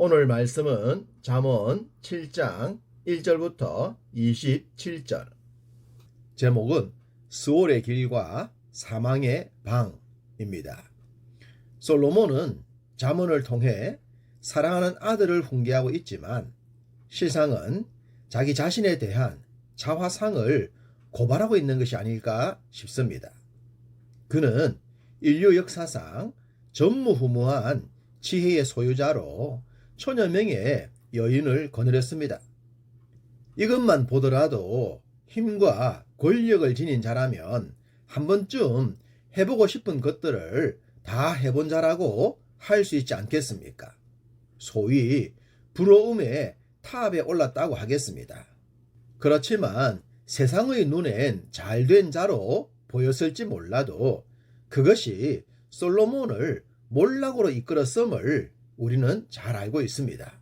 오늘 말씀은 잠언 7장 1절부터 27절. 제목은 스올의 길과 사망의 방입니다. 솔로몬은 잠언을 통해 사랑하는 아들을 훈계하고 있지만 실상은 자기 자신에 대한 자화상을 고발하고 있는 것이 아닐까 싶습니다. 그는 인류 역사상 전무후무한 지혜의 소유자로 천여 명의 여인을 거느렸습니다. 이것만 보더라도 힘과 권력을 지닌 자라면 한 번쯤 해보고 싶은 것들을 다 해본 자라고 할 수 있지 않겠습니까? 소위 부러움의 탑에 올랐다고 하겠습니다. 그렇지만 세상의 눈엔 잘 된 자로 보였을지 몰라도 그것이 솔로몬을 몰락으로 이끌었음을 우리는 잘 알고 있습니다.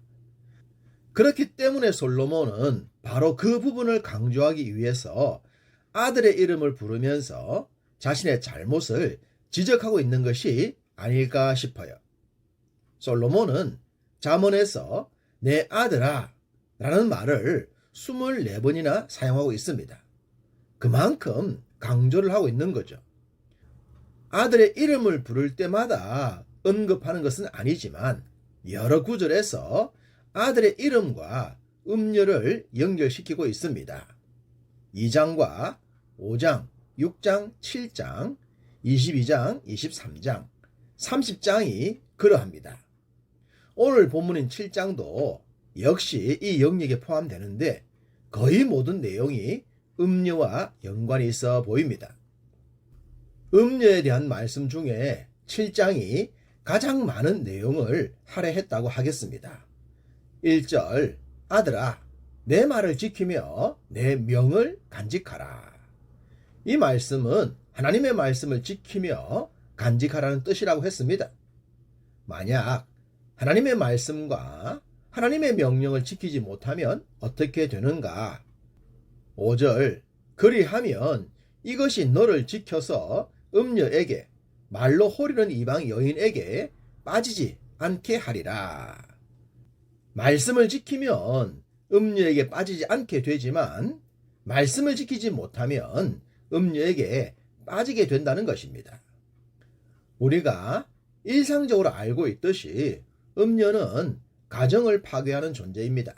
그렇기 때문에 솔로몬은 바로 그 부분을 강조하기 위해서 아들의 이름을 부르면서 자신의 잘못을 지적하고 있는 것이 아닐까 싶어요. 솔로몬은 잠언에서 내 아들아 라는 말을 24번이나 사용하고 있습니다. 그만큼 강조를 하고 있는 거죠. 아들의 이름을 부를 때마다 언급하는 것은 아니지만 여러 구절에서 아들의 이름과 음료를 연결시키고 있습니다. 2장과 5장, 6장, 7장, 22장, 23장, 30장이 그러합니다. 오늘 본문인 7장도 역시 이 영역에 포함되는데 거의 모든 내용이 음료와 연관이 있어 보입니다. 음료에 대한 말씀 중에 7장이 가장 많은 내용을 할애했다고 하겠습니다. 1절 아들아 내 말을 지키며 내 명을 간직하라. 이 말씀은 하나님의 말씀을 지키며 간직하라는 뜻이라고 했습니다. 만약 하나님의 말씀과 하나님의 명령을 지키지 못하면 어떻게 되는가? 5절 그리하면 이것이 너를 지켜서 음녀에게 말로 호리는 이방 여인에게 빠지지 않게 하리라. 말씀을 지키면 음녀에게 빠지지 않게 되지만 말씀을 지키지 못하면 음녀에게 빠지게 된다는 것입니다. 우리가 일상적으로 알고 있듯이 음녀는 가정을 파괴하는 존재입니다.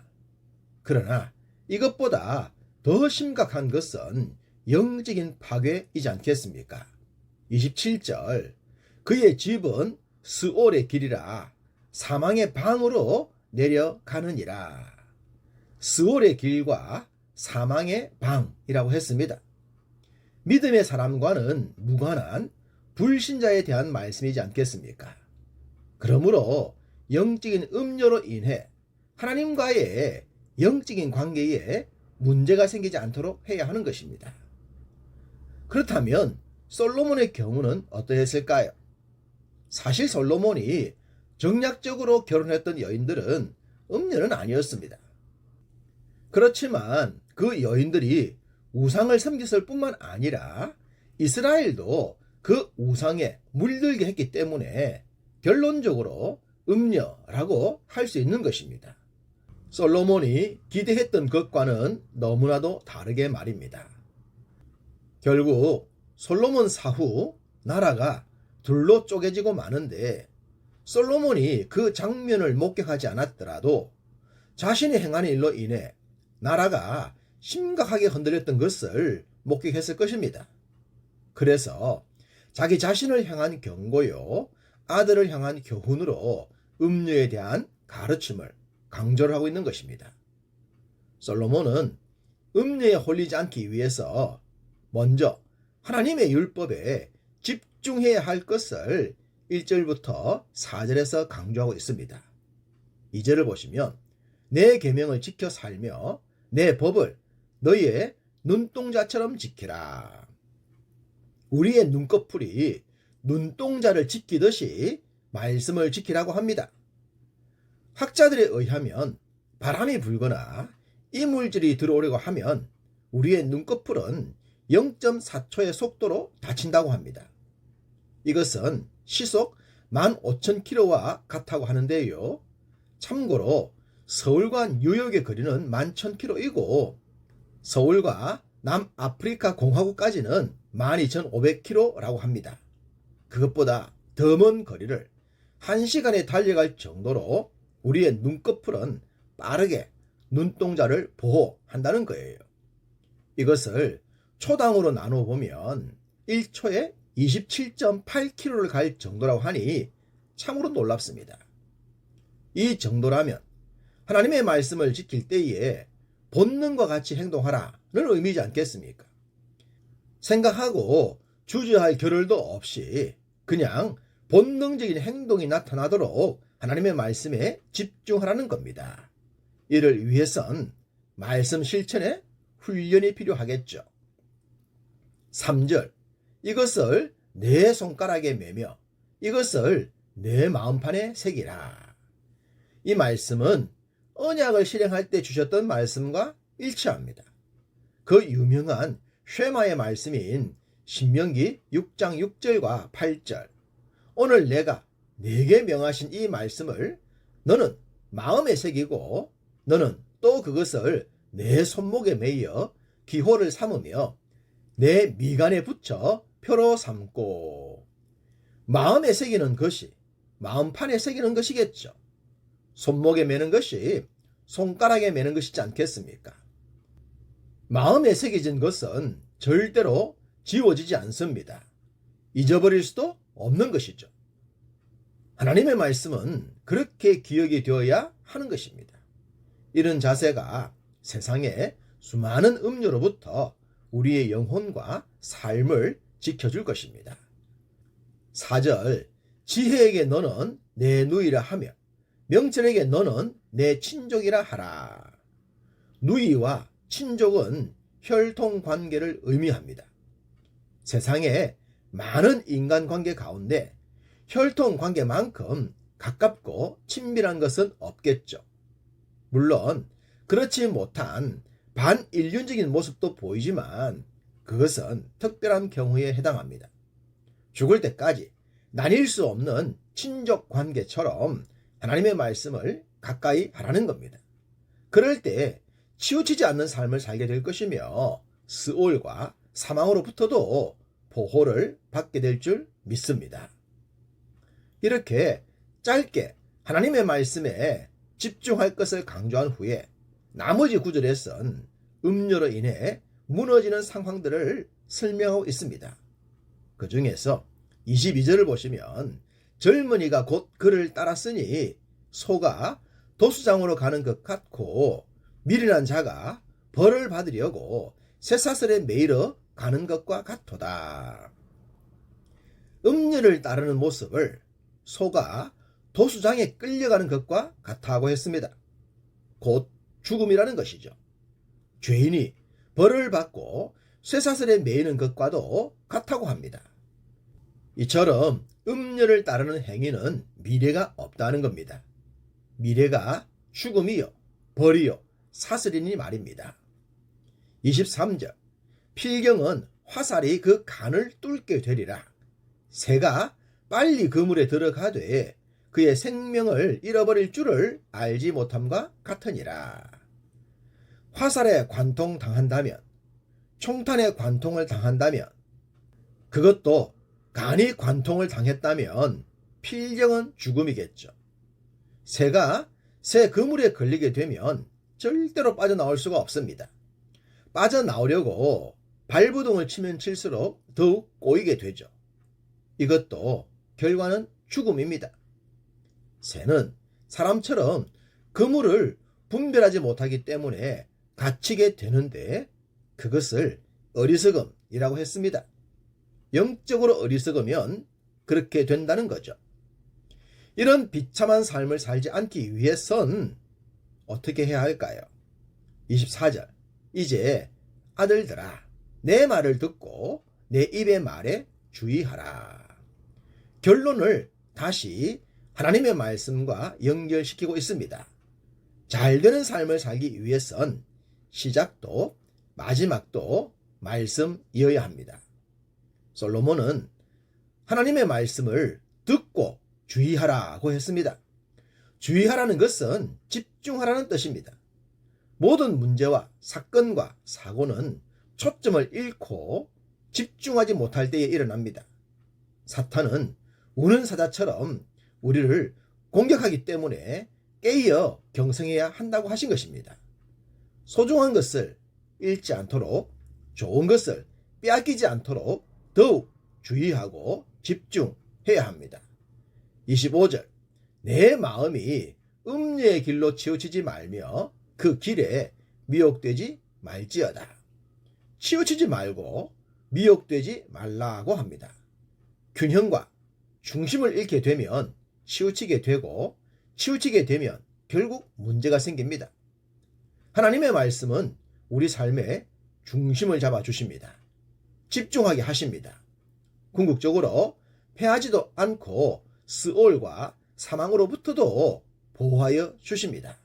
그러나 이것보다 더 심각한 것은 영적인 파괴이지 않겠습니까? 27절 그의 집은 스올의 길이라 사망의 방으로 내려가느니라. 스올의 길과 사망의 방이라고 했습니다. 믿음의 사람과는 무관한 불신자에 대한 말씀이지 않겠습니까? 그러므로 영적인 음료로 인해 하나님과의 영적인 관계에 문제가 생기지 않도록 해야 하는 것입니다. 그렇다면 솔로몬의 경우는 어떠했을까요? 사실 솔로몬이 정략적으로 결혼했던 여인들은 음녀는 아니었습니다. 그렇지만 그 여인들이 우상을 섬겼을 뿐만 아니라 이스라엘도 그 우상에 물들게 했기 때문에 결론적으로 음녀라고 할 수 있는 것입니다. 솔로몬이 기대했던 것과는 너무나도 다르게 말입니다. 결국 솔로몬 사후 나라가 둘로 쪼개지고 마는데 솔로몬이 그 장면을 목격하지 않았더라도 자신이 행한 일로 인해 나라가 심각하게 흔들렸던 것을 목격했을 것입니다. 그래서 자기 자신을 향한 경고요, 아들을 향한 교훈으로 음료에 대한 가르침을 강조를 하고 있는 것입니다. 솔로몬은 음료에 홀리지 않기 위해서 먼저 하나님의 율법에 집중해야 할 것을 1절부터 4절에서 강조하고 있습니다. 2절을 보시면 내 계명을 지켜 살며 내 법을 너희의 눈동자처럼 지키라. 우리의 눈꺼풀이 눈동자를 지키듯이 말씀을 지키라고 합니다. 학자들에 의하면 바람이 불거나 이물질이 들어오려고 하면 우리의 눈꺼풀은 0.4초의 속도로 닫힌다고 합니다. 이것은 시속 15,000km와 같다고 하는데요. 참고로 서울과 뉴욕의 거리는 11,000km이고 서울과 남아프리카 공화국까지는 12,500km라고 합니다. 그것보다 더 먼 거리를 1시간에 달려갈 정도로 우리의 눈꺼풀은 빠르게 눈동자를 보호한다는 거예요. 이것을 초당으로 나눠 보면 1초에 27.8km를 갈 정도라고 하니 참으로 놀랍습니다. 이 정도라면 하나님의 말씀을 지킬 때에 본능과 같이 행동하라는 의미지 않겠습니까? 생각하고 주저할 겨를도 없이 그냥 본능적인 행동이 나타나도록 하나님의 말씀에 집중하라는 겁니다. 이를 위해선 말씀 실천에 훈련이 필요하겠죠. 3절 이것을 내 손가락에 매며 이것을 내 마음판에 새기라. 이 말씀은 언약을 실행할 때 주셨던 말씀과 일치합니다. 그 유명한 쉐마의 말씀인 신명기 6장 6절과 8절 오늘 내가 내게 명하신 이 말씀을 너는 마음에 새기고 너는 또 그것을 내 손목에 매여 기호를 삼으며 내 미간에 붙여 표로 삼고 마음에 새기는 것이 마음판에 새기는 것이겠죠. 손목에 매는 것이 손가락에 매는 것이지 않겠습니까? 마음에 새겨진 것은 절대로 지워지지 않습니다. 잊어버릴 수도 없는 것이죠. 하나님의 말씀은 그렇게 기억이 되어야 하는 것입니다. 이런 자세가 세상의 수많은 음료로부터 우리의 영혼과 삶을 지켜줄 것입니다. 4절 지혜에게 너는 내 누이라 하며 명철에게 너는 내 친족이라 하라. 누이와 친족은 혈통 관계를 의미합니다. 세상에 많은 인간 관계 가운데 혈통 관계만큼 가깝고 친밀한 것은 없겠죠. 물론 그렇지 못한 반인륜적인 모습도 보이지만 그것은 특별한 경우에 해당합니다. 죽을 때까지 나뉠 수 없는 친족 관계처럼 하나님의 말씀을 가까이 하라는 겁니다. 그럴 때 치우치지 않는 삶을 살게 될 것이며 스올과 사망으로부터도 보호를 받게 될 줄 믿습니다. 이렇게 짧게 하나님의 말씀에 집중할 것을 강조한 후에 나머지 구절에선 음료로 인해 무너지는 상황들을 설명하고 있습니다. 그 중에서 22절을 보시면 젊은이가 곧 그를 따랐으니 소가 도수장으로 가는 것 같고 미련한 자가 벌을 받으려고 쇠사슬에 매이러 가는 것과 같도다. 음녀를 따르는 모습을 소가 도수장에 끌려가는 것과 같다고 했습니다. 곧 죽음이라는 것이죠. 죄인이 벌을 받고 쇠사슬에 매이는 것과도 같다고 합니다. 이처럼 음녀를 따르는 행위는 미래가 없다는 겁니다. 미래가 죽음이요, 벌이요, 사슬이니 말입니다. 23절 필경은 화살이 그 간을 뚫게 되리라. 새가 빨리 그물에 들어가되 그의 생명을 잃어버릴 줄을 알지 못함과 같으니라. 화살에 관통당한다면, 총탄에 관통을 당한다면, 그것도 간이 관통을 당했다면 필경은 죽음이겠죠. 새가 새 그물에 걸리게 되면 절대로 빠져나올 수가 없습니다. 빠져나오려고 발부동을 치면 칠수록 더욱 꼬이게 되죠. 이것도 결과는 죽음입니다. 새는 사람처럼 그물을 분별하지 못하기 때문에 갇히게 되는데 그것을 어리석음이라고 했습니다. 영적으로 어리석으면 그렇게 된다는 거죠. 이런 비참한 삶을 살지 않기 위해선 어떻게 해야 할까요? 24절. 이제 아들들아, 내 말을 듣고 내 입의 말에 주의하라. 결론을 다시 하나님의 말씀과 연결시키고 있습니다. 잘 되는 삶을 살기 위해선 시작도 마지막도 말씀이어야 합니다. 솔로몬은 하나님의 말씀을 듣고 주의하라고 했습니다. 주의하라는 것은 집중하라는 뜻입니다. 모든 문제와 사건과 사고는 초점을 잃고 집중하지 못할 때에 일어납니다. 사탄은 우는 사자처럼 우리를 공격하기 때문에 깨어 경성해야 한다고 하신 것입니다. 소중한 것을 잃지 않도록 좋은 것을 빼앗기지 않도록 더욱 주의하고 집중해야 합니다. 25절 내 마음이 음녀의 길로 치우치지 말며 그 길에 미혹되지 말지어다. 치우치지 말고 미혹되지 말라고 합니다. 균형과 중심을 잃게 되면 치우치게 되고 치우치게 되면 결국 문제가 생깁니다. 하나님의 말씀은 우리 삶의 중심을 잡아 주십니다. 집중하게 하십니다. 궁극적으로 패하지도 않고 스올과 사망으로부터도 보호하여 주십니다.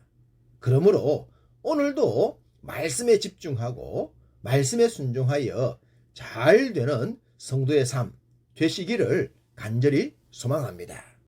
그러므로 오늘도 말씀에 집중하고 말씀에 순종하여 잘 되는 성도의 삶 되시기를 간절히 소망합니다.